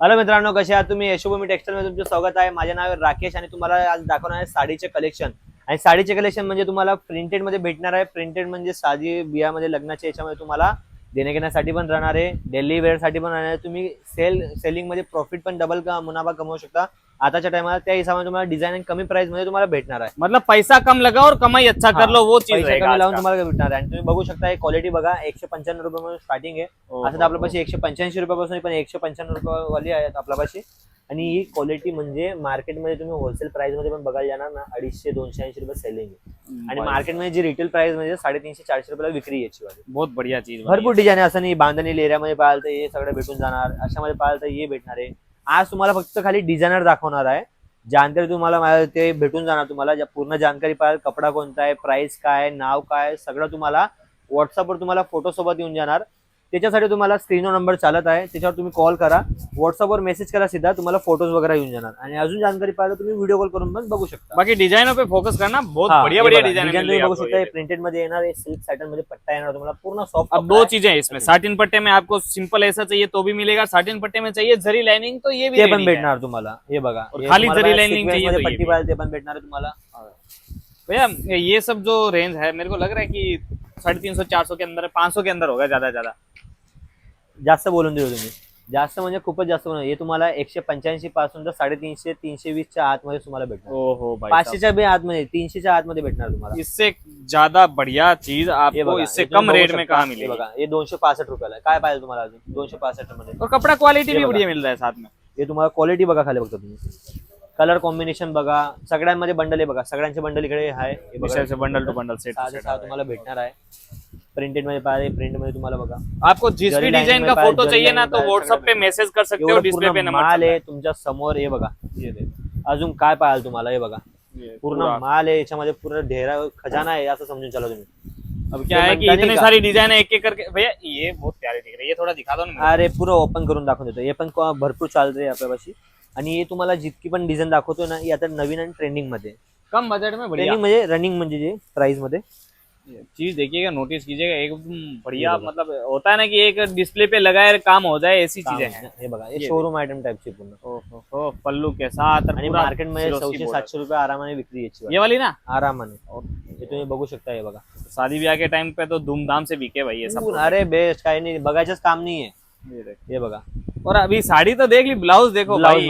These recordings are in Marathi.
हॅलो मित्रांनो कसे आहात तुम्ही? यशोभूमी टेक्सटाईल मध्ये तुमचं स्वागत आहे. माझे नाव राकेश आणि तुम्हाला आज दाखवणार आहे साडीचे कलेक्शन. आणि साडीचे कलेक्शन म्हणजे तुम्हाला प्रिंटेडमध्ये भेटणार आहे. प्रिंटेड म्हणजे साधी बियामध्ये लग्नाच्या याच्यामध्ये तुम्हाला देण्या घेण्यासाठी पण राहणार आहे. डेली वेअरसाठी पण राहणार आहे. तुम्ही सेल सेलिंगमध्ये प्रॉफिट पण डबल मुनाफा कमवू शकता. आताच्या टायमाला त्या हिशोबाने तुम्हाला डिझाईन कमी प्राइसमध्ये तुम्हाला भेटणार आहे. मतलब पैसा कम लगा और कमाई अच्छा कर लो वो चीज पैसे कमी लावून। तुम्हाला भेटणार आहे. आणि तुम्ही बघू शकता क्वालिटी बघा एकशे पंच्याण्णव रुपये स्टार्टिंग आहे. ओ, असं तर आपल्यापाशी एकशे पंच्याऐंशी रुपयापासून आहे, पण एकशे पंच्याण्णव रुपयावाली आहेत आपल्यापाशी. आणि ही क्वालिटी म्हणजे मार्केटमध्ये तुम्ही होलसेल प्राइसमध्ये पण बघायला जाणार ना अडीचशे दोनशे ऐंशी रुपये सेलिंग आहे. आणि मार्केटमध्ये जी रिटेल प्राइस म्हणजे साडेतीनशे चारशे रुपयाला विक्री आहे याची. बहुत बढ़िया चीज भरपूर डिझाईन आहे. असं नाही बांधणी एरियामध्ये पाहाल तर हे सगळं भेटून जाणार. अशामध्ये पाहाल तर हे भेटणार आहे. आज तुम्हाला फक्त खाली डिझायनर दाखवणार आहे. जानकारी तुम्हाला ते भेटून जाणार तुम्हाला. ज्या पूर्ण जानकारी पाहिजे कपडा कोणता आहे प्राइस काय नाव काय सगळं तुम्हाला व्हॉट्सअपवर तुम्हाला फोटो सोबत येऊन जाणार. त्याच्यासाठी तुम्हाला स्क्रीनवर नंबर चालत आहे. त्याच्यावर तुम्ही कॉल करा. व्हॉट्सअपवर मेसेज करा सीधा तुम्हाला फ़ोटोज़ वगैरे येऊन जाणार. आणि अजून जानकारी पाहिजे तुम्ही व्हिडिओ कॉल करून पण बघू शकता. बाकी डिजाइनों पे फोकस करना बहुत बढ़िया बढ़िया design तुम्ही बघू शकता. प्रिंटेड मध्ये येणार आहे सिल्क सॅटन मध्ये पट्टा येणार तुम्हाला पूर्ण सॉफ्ट अब दो चीज़ें हैं इसमें. साटिन पट्टे में आपको सिंपल ऐसा चाहिए तो भी मिलेगा. साटिन पट्टे में चाहिए जरी लाइनिंग तो ये भी ते पण। भेटणार तुम्हाला. हे बघा. खाली जरी sequence चाहिए तो पट्टी. पाहिजे ते पण भेटणार तुम्हाला. भैया ये सब जो रेंज है मेरे को लग रहा है कि साढ़े तीन सौ चार सौ के अंदर पाँच सौ के अंदर होगा ज़्यादा ज़्यादा. जास्त बोलून दिलो तुम्ही. जास्त म्हणजे खूपच जास्त बोलून हे तुम्हाला एकशे पंच्याऐंशी पासून तर साडेतीनशे तीनशे वीसच्या आतमध्ये तुम्हाला भेटणार. ओहो भाई साहब। पाचशेच्या बी आतमध्ये तीनशेच्या आतमध्ये भेटणार तुम्हाला. इससे ज्यादा बढ़िया चीज हे आपको बघा, इससे हे तुम्ही कम बघू रेट में शकता. कहाँ हे मिलेगी? बघा हे दोनशे पासष्ट रुपयाला आहे. काय पाहिजे तुम्हाला अजून? दोनशे पासष्टमध्ये. और कपड़ा क्वालिटी भी बघा. बढ़िया मिल रहा है साथ में. हे तुम्हाला क्वालिटी बघा खाली बघता तुम्ही. कलर कॉम्बिनेशन बघा. सगळ्यांमध्ये बंडल आहे बघा. सगळ्यांचे बंडल इकडे आहे. हे बघा. से बंडल टू बंडल सेट सहा ते सहा तुम्हाला भेटणार आहे. प्रिंटेडमध्ये पाहिजे प्रिंटमध्ये तुम्हाला बघा आपको जिस भी में का फोटो चाहिए ना तो में व्हाट्सएप पे मैसेज कर सकते हो डिस्प्ले पे माल आहे तुमच्यासमोर हे बघा. अजून काय पाहाल तुम्हाला हे बघा। पूर्ण पूरा। माल आहे याच्यामध्ये पूर्ण ढेरा खजाना आहे असं समजून चला तुम्ही अब क्या है कि इतनी? सारी डिजाइन है एक एक करके भैया ये बहुत प्यारी दिख रही है ये थोड़ा दिखा दो ना मेरे अरे पुरं ओपन करून दाखवून देतो हे पण भरपूर चालतंय आपल्यापाशी आणि हे तुम्हाला जितकी पण डिझाईन दाखवतो ना ही आता नवीन आणि ट्रेंडिंगमध्ये। कम बजट में ट्रेंडिंग म्हणजे रनिंग म्हणजे जे प्राइसमध्ये चीज़ देखिएगा नोटिस कीजिएगा एकदम बढ़िया मतलब होता है ना कि एक डिस्प्ले पे लगाए काम हो जाए ऐसी चीज़ें हैं बघा ये शोरूम आयटम टाइपची पूर्ण। ओहो हो, पल्लू के साथ आणि सिरोस्की चौशे border. सातशे रुपये आरामाने विक्री याची ये वाली ना? आरामाने। और हे तुम्ही बघू शकता हे बघा। शादी ब्याह के टाइम पे तो धूमधाम से बिके भाई ये सब अरे बेस्ट काही नाही बघायचंच काम ये देख। हे बघा। और अभी साड़ी तो देख ली ब्लाउज देखो ब्लाउज.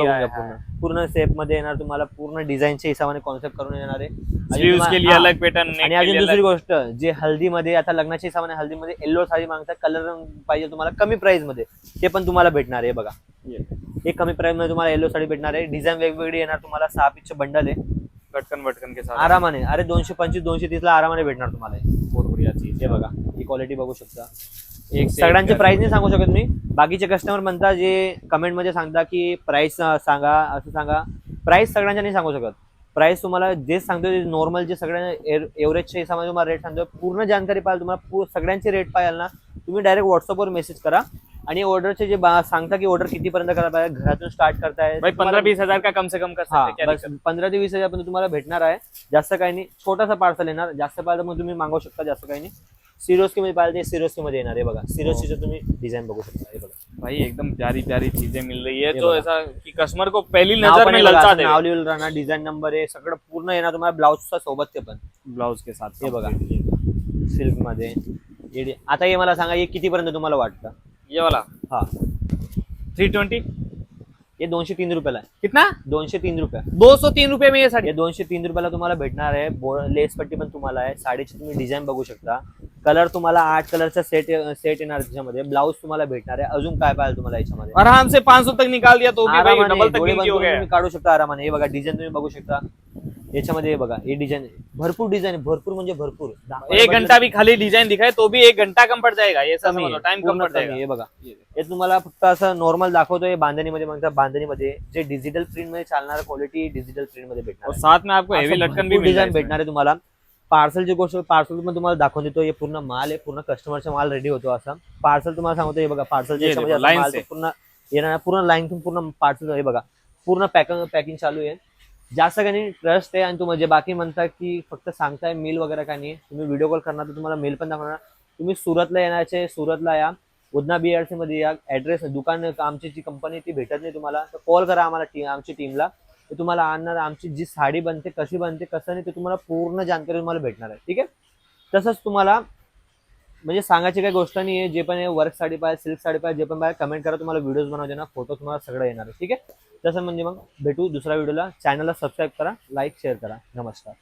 पूर्ण. सेपमध्ये येणार तुम्हाला पूर्ण डिझाईनच्या हिशोबाने कॉन्सेप्ट करून येणार आहे. अलग पैटर्न आणि अजून दुसरी गोष्ट जे हल्दीमध्ये आता लग्नाच्या हिशोबाने हल्दीमध्ये येल्लो साडी मागता कलर पाहिजे तुम्हाला कमी प्राइसमध्ये. ते पण तुम्हाला भेटणार आहे बघा. हे कमी प्राइसमध्ये तुम्हाला येल्लो साडी भेटणार आहे. डिझाईन वेगवेगळी येणार तुम्हाला सहा पीसचे बंडल आहे. गटकन वटकन के साथ आरामाने. अरे दोनशे पंचवीस दोनशे तीस ला आरामाने भेटणार तुम्हाला चीज हे बघा ही क्वालिटी बघू शकता. एक सगळ्यांचे प्राइस नाही सांगू शकत मी. बाकीचे कस्टमर म्हणतात जे कमेंटमध्ये सांगता की प्राइस सांगा असं सांगा. प्राइस सगळ्यांच्या नाही सांगू शकत. प्राइस तुम्हाला जे सांगतो ते नॉर्मल जे सगळ्या एव्हरेजच्या हिशोबाने तुम्हाला रेट सांगतो पूर्ण जानकारी पाहिजे तुम्हाला सगळ्यांचे रेट पाहिजे ना तुम्ही डायरेक्ट व्हॉट्सअपवर मेसेज करा. आणि ऑर्डरचे जे सांगता की ऑर्डर कितीपर्यंत करायला पाहिजे घरातून स्टार्ट करताय भाई पंद्रह बीस हज़ार का कम से कम कर हा हैं? पंधरा ते वीस हजारपर्यंत तुम्हाला भेटणार आहे. जास्त काही नाही छोटासा पार्सल येणार जास्त पाहिजे मग तुम्ही मागवू शकता जास्त काही नाही. सिरोस्की मध्ये पाहिजे सिरोस्की मध्ये येणार आहे बघा. सिरोस्कीचं तुम्ही डिझाईन बघू शकता हे बघा. भाई एकदम प्यारी प्यारी चीज़ें मिल रही है तो ऐसा कि कस्टमर को पहली नज़र में हे ललचा दे नाव लिहिलं राहणार डिझाईन नंबर आहे सगळं पूर्ण येणार तुम्हाला ब्लाऊजचा सोबत ते पण. ब्लाउज के साथ हे बघा. सिल्क मध्ये. हे आता हे मला सांगा हे कितीपर्यंत तुम्हाला वाटतं? ये वाला। हा. थ्री ट्वेंटी हे दोनशे तीन रुपयाला आहे. कितना? दोनशे तीन रुपये. दो सौ तीन रुपए में ये साड़ी। हे दोनशे तीन रुपयाला तुम्हाला भेटणार आहे. बो- लेस पट्टी पण तुम्हाला आहे. साडीची तुम्ही डिझाईन बघू शकता. कलर तुम्हाला आठ कलरचा सेट सेट येणार त्याच्यामध्ये. ब्लाऊज तुम्हाला भेटणार आहे. अजून काय पाहिजे तुम्हाला याच्यामध्ये? आराम से 500 तक निकाल दिया तो भी भाई. आरामाने डबल तक डोळे गिनती बंद हो करून गया. तुम्ही काढू शकता आरामाने. हे बघा डिझाईन तुम्ही बघू शकता. याच्यामध्ये हे बघा हे डिझाईन भरपूर डिझाईन भरपूर म्हणजे भरपूर. एक घंटा भी खाली डिजाइन दिखाए तो भी एक घंटा कम पड़ जाएगा ये सब. टाइम कम पड़. जाएगा हे बघा. हे तुम्हाला फक्त असं नॉर्मल दाखवतोय बांधणीमध्ये म्हणता बांधणीमध्ये जे डिजिटल प्रिंटमध्ये चालणार क्वालिटी डिजिटल प्रिंटमध्ये भेटणार आहे. साथ में आपको हेवी असं लटकन भी डिझाईन भेटणार आहे तुम्हाला. पार्सलची गोष्ट पार्सल पण तुम्हाला दाखवून देतो. हे पूर्ण माल आहे पूर्ण कस्टमरचा माल रेडी होतो असा. पार्सल तुम्हाला सांगतो हे बघा. तो पूर्ण येणार पूर्ण लाईन पूर्ण पार्सल हे बघा. पूर्ण पॅकिंग पॅकिंग चालू आहे. जास्त काही नाही ट्रस्ट आहे. आणि तुम्हाला जे बाकी म्हणता की फक्त सांगताय मेल वगैरे काही नाही. तुम्ही व्हिडिओ कॉल करणार तर तुम्हाला मेल पण दाखवणार. तुम्ही सुरतला येण्याचे सुरतला या. उदना बी आर सी मध्ये या. ऍड्रेस दुकान आमची जी कंपनी ती भेटत नाही तुम्हाला. तर कॉल करा आम्हाला टीम आमची टीमला ते तुम्हाला आणणार आमची जी साडी बनते कशी बनते कसं नाही ते तुम्हाला पूर्ण जानकारी तुम्हाला भेटणार आहे. ठीक आहे? तसंच तुम्हाला म्हणजे सांगायची काही गोष्ट नाही आहे जे पण वर्क साडी पाहिजे सिल्क साडी पाहिजे जे पण पाहिजे कमेंट करा. तुम्हाला व्हिडिओज बनवते ना फोटो तुम्हाला सगळं येणार आहे. ठीक आहे? तसं म्हणजे मग भेटू दुसऱ्या व्हिडिओला. चॅनलला सबस्क्राईब करा लाईक शेअर करा. नमस्कार.